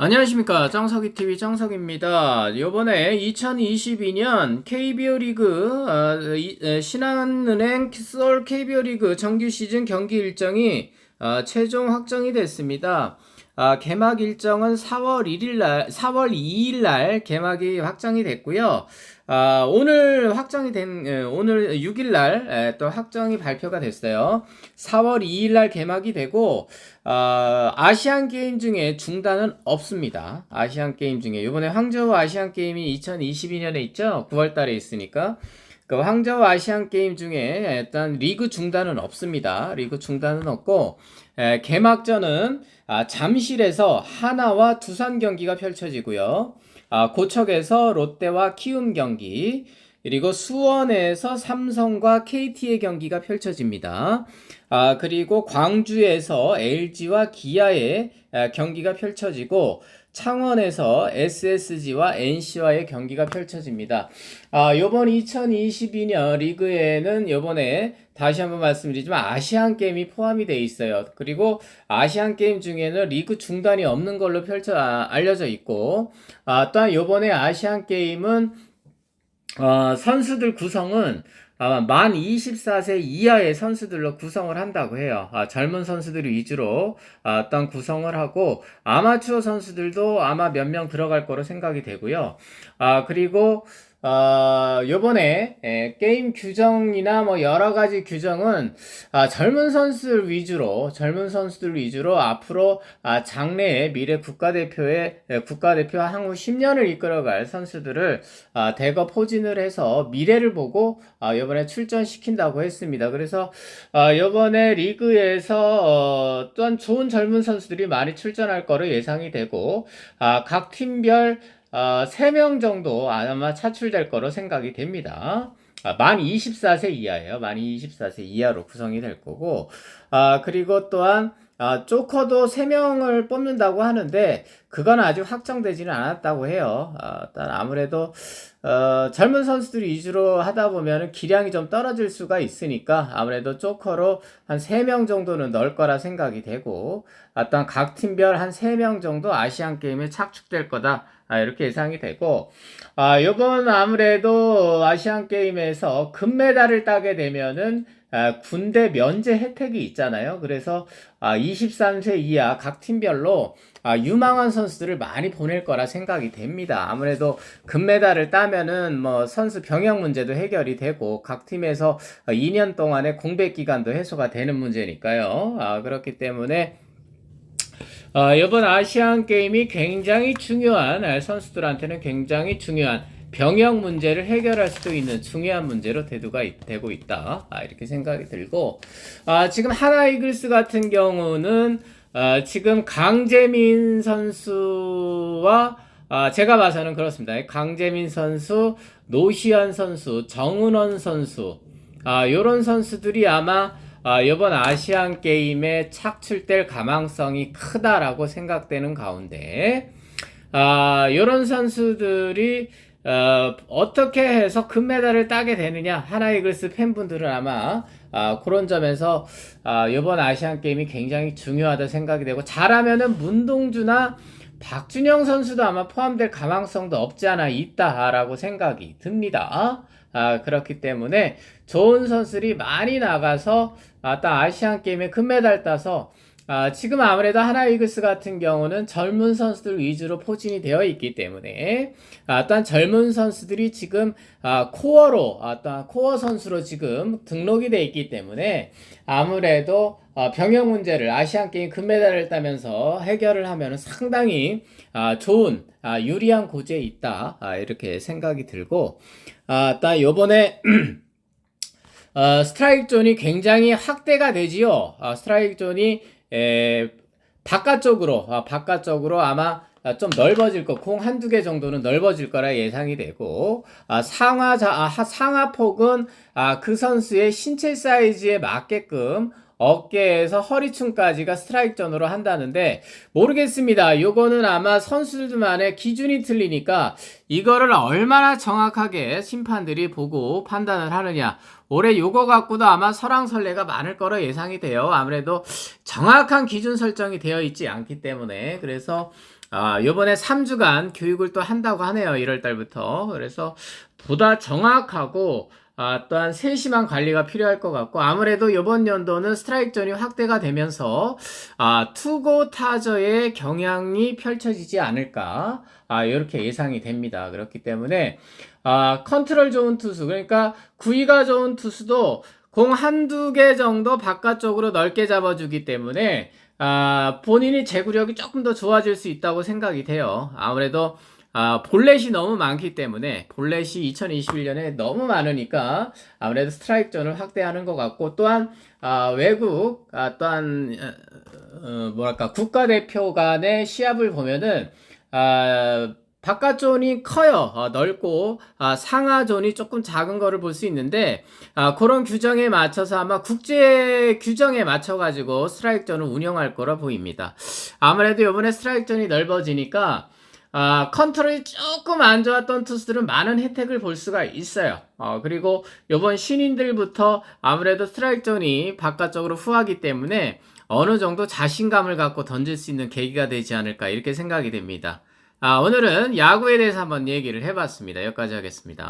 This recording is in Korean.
안녕하십니까 짱석이 TV 짱석입니다. 이번에 2022년 KBO 리그 어, 신한은행 서울 KBO 리그 정규 시즌 경기 일정이 어, 최종 확정이 됐습니다. 아, 개막 일정은 4월 1일 날, 4월 2일 날 개막이 확정이 됐고요. 아, 오늘 확정이 된, 에, 오늘 6일 날, 에, 또 확정이 발표가 됐어요. 4월 2일 날 개막이 되고, 아, 아시안 게임 중에 중단은 없습니다. 아시안 게임 중에. 이번에 황저우 아시안 게임이 2022년에 있죠? 9월 달에 있으니까. 그 황저우 아시안 게임 중에 일단 리그 중단은 없습니다. 리그 중단은 없고, 에, 개막전은 아, 잠실에서 하나와 두산 경기가 펼쳐지고요. 아, 고척에서 롯데와 키움 경기, 그리고 수원에서 삼성과 KT의 경기가 펼쳐집니다. 아, 그리고 광주에서 LG와 기아의 아, 경기가 펼쳐지고, 창원에서 SSG와 NC와의 경기가 펼쳐집니다. 아, 요번 2022년 리그에는 요번에 다시 한번 말씀드리지만 아시안 게임이 포함이 돼 있어요. 그리고 아시안 게임 중에는 리그 중단이 없는 걸로 펼쳐 아, 알려져 있고, 아, 또한 요번에 아시안 게임은 어, 선수들 구성은 아마 만 24세 이하의 선수들로 구성을 한다고 해요. 아, 젊은 선수들 위주로 아, 어떤 구성을 하고 아마추어 선수들도 아마 몇 명 들어갈 거로 생각이 되고요. 아, 그리고 어, 요번에 에, 게임 규정이나 뭐 여러 가지 규정은 아, 젊은 선수들 위주로 젊은 선수들 위주로 앞으로 아, 장래의 미래 국가대표의 에, 국가대표 향후 10년을 이끌어갈 선수들을 아, 대거 포진을 해서 미래를 보고 아, 이번에 출전시킨다고 했습니다. 그래서 아, 이번에 리그에서 어, 또한 좋은 젊은 선수들이 많이 출전할 거로 예상이 되고 아, 각 팀별 아, 3명 정도 아마 차출될 거로 생각이 됩니다. 아, 만 24세 이하예요. 만 24세 이하로 구성이 될 거고 아, 그리고 또한 아, 조커도 3명을 뽑는다고 하는데 그건 아직 확정되지는 않았다고 해요. 아, 일단 아무래도 어, 젊은 선수들 위주로 하다 보면 기량이 좀 떨어질 수가 있으니까 아무래도 조커로 한 3명 정도는 넣을 거라 생각이 되고 어떤 각 팀별 한 3명 정도 아시안 게임에 착축될 거다. 아, 이렇게 예상이 되고 아, 요번 아무래도 아시안 게임에서 금메달을 따게 되면은 아, 군대 면제 혜택이 있잖아요. 그래서 아, 23세 이하 각 팀별로 아, 유망한 선수들을 많이 보낼 거라 생각이 됩니다. 아무래도 금메달을 따면은 뭐 선수 병역 문제도 해결이 되고 각 팀에서 2년 동안의 공백 기간도 해소가 되는 문제니까요. 아, 그렇기 때문에 아, 이번 아시안 게임이 굉장히 중요한 아, 선수들한테는 굉장히 중요한 병역 문제를 해결할 수도 있는 중요한 문제로 대두가 있- 되고 있다. 아, 이렇게 생각이 들고 아, 지금 하나 이글스 같은 경우는 아, 지금 강재민 선수와 아, 제가 봐서는 그렇습니다. 강재민 선수, 노시현 선수, 정은원 선수, 아, 요런 선수들이 아마 아, 이번 아시안 게임에 착출될 가망성이 크다라고 생각되는 가운데, 아, 요런 선수들이 어, 어떻게 해서 금메달을 따게 되느냐 하나이글스 팬분들은 아마 아, 그런 점에서 아, 이번 아시안 게임이 굉장히 중요하다 생각이 되고 잘하면은 문동주나 박준영 선수도 아마 포함될 가망성도 없지 않아 있다라고 생각이 듭니다. 아, 그렇기 때문에 좋은 선수들이 많이 나가서 아, 딱 아시안 게임에 금메달 따서 아, 지금 아무래도 하나 이글스 같은 경우는 젊은 선수들 위주로 포진이 되어 있기 때문에 아, 또한 젊은 선수들이 지금 아, 코어로 아, 또한 코어 선수로 지금 등록이 되어 있기 때문에 아무래도 아, 병역 문제를 아시안 게임 금메달을 따면서 해결을 하면 상당히 아, 좋은 아, 유리한 고지에 있다. 아, 이렇게 생각이 들고. 아, 딱 요번에 어, 스트라이크 존이 굉장히 확대가 되지요. 아, 스트라이크 존이 에, 바깥쪽으로 아, 바깥쪽으로 아마 아, 좀 넓어질 거, 공 한두 개 정도는 넓어질 거라 예상이 되고, 아, 상하, 자, 아, 하- 상하폭은, 아, 그 선수의 신체 사이즈에 맞게끔 어깨에서 허리춤까지가 스트라이크 존으로 한다는데, 모르겠습니다. 요거는 아마 선수들만의 기준이 틀리니까, 이거를 얼마나 정확하게 심판들이 보고 판단을 하느냐. 올해 요거 갖고도 아마 설왕설래가 많을 거로 예상이 돼요. 아무래도 정확한 기준 설정이 되어 있지 않기 때문에 그래서 아, 요번에 3주간 교육을 또 한다고 하네요. 1월 달부터. 그래서 보다 정확하고 아, 또한 세심한 관리가 필요할 것 같고 아무래도 이번 연도는 스트라이크 존이 확대가 되면서 아, 투고 타저의 경향이 펼쳐지지 않을까 아, 이렇게 예상이 됩니다. 그렇기 때문에 아, 컨트롤 좋은 투수 그러니까 구위가 좋은 투수도 공 한두 개 정도 바깥쪽으로 넓게 잡아주기 때문에 아, 본인이 제구력이 조금 더 좋아질 수 있다고 생각이 돼요. 아무래도 아, 볼넷이 너무 많기 때문에 볼넷이 2021년에 너무 많으니까 아무래도 스트라이크 존을 확대하는 것 같고 또한 아, 외국 아, 또한 어, 어, 뭐랄까 국가대표 간의 시합을 보면은 아, 바깥 존이 커요. 어, 넓고 아, 상하 존이 조금 작은 거를 볼 수 있는데 아, 그런 규정에 맞춰서 아마 국제 규정에 맞춰 가지고 스트라이크 존을 운영할 거라 보입니다. 아무래도 이번에 스트라이크 존이 넓어지니까 아, 컨트롤이 조금 안 좋았던 투수들은 많은 혜택을 볼 수가 있어요. 어, 그리고 이번 신인들부터 아무래도 스트라이크 존이 바깥쪽으로 후하기 때문에 어느 정도 자신감을 갖고 던질 수 있는 계기가 되지 않을까 이렇게 생각이 됩니다. 아, 오늘은 야구에 대해서 한번 얘기를 해봤습니다. 여기까지 하겠습니다.